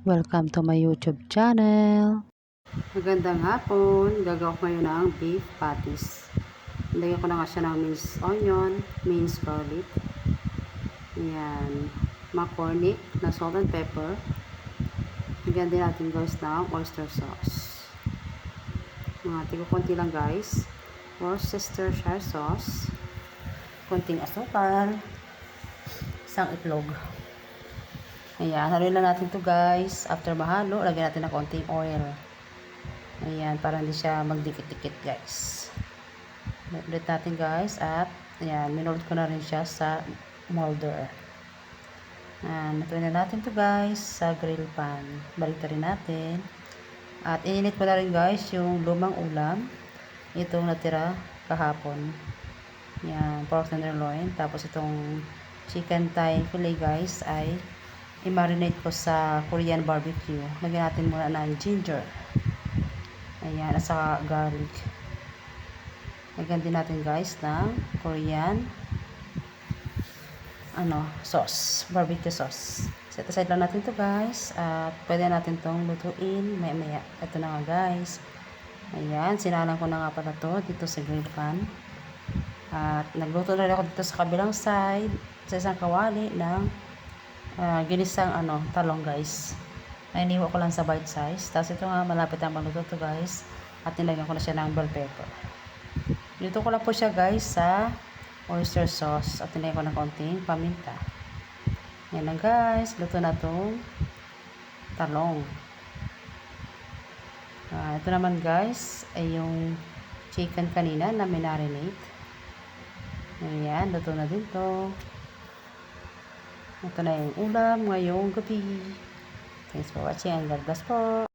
Welcome to my YouTube channel. Magandang hapon. Gagawa ko ngayon ng beef patties. Lagyan ko na nga siya ng minced onion, minced garlic. Ayan. Macornic na salt and pepper. Lagyan din natin guys ng oyster sauce. Mga tigo konti lang guys. Worcestershire sauce. Konting asukal. Isang itlog. Ayan, haluin lang natin to guys. After mahalo, lagyan natin ng konting oil. Ayan, para hindi siya magdikit-dikit guys. Ulit natin guys. At, ayan, minold ko na rin siya sa molder. Ayan, natuloy na natin to guys sa grill pan. Balik rin natin. At ininit ko na rin guys yung lumang ulam. Itong natira kahapon. Ayan, pork tenderloin. Tapos itong chicken thigh fillet guys ay i-marinate ko sa Korean barbecue. Lagyan natin muna ng ginger. Ayan, at saka garlic. Lagyan din natin guys ng Korean ano, sauce, barbecue sauce. Set aside lang natin to guys. At pwede natin tong lutuin maya maya. Ito na nga guys. Ayan, sinalang ko na nga pala to dito sa grill pan. At nagluto na rin ako dito sa kabilang side sa isang kawali ng uh, ginisang ano, talong guys. Nainiwa ko lang sa bite size. Tapos ito nga malapit ang maluto to guys. At nilagyan ko na siya ng bell pepper. Dito ko lang po siya guys sa oyster sauce. At nilagyan ko ng konting paminta. Yan lang guys. Luto na tong talong. Uh, ito naman guys ay yung chicken kanina na minarinate. Ayan, luto na din to. Ito na yung ulam ngayong gabi. Thanks for watching God bless po.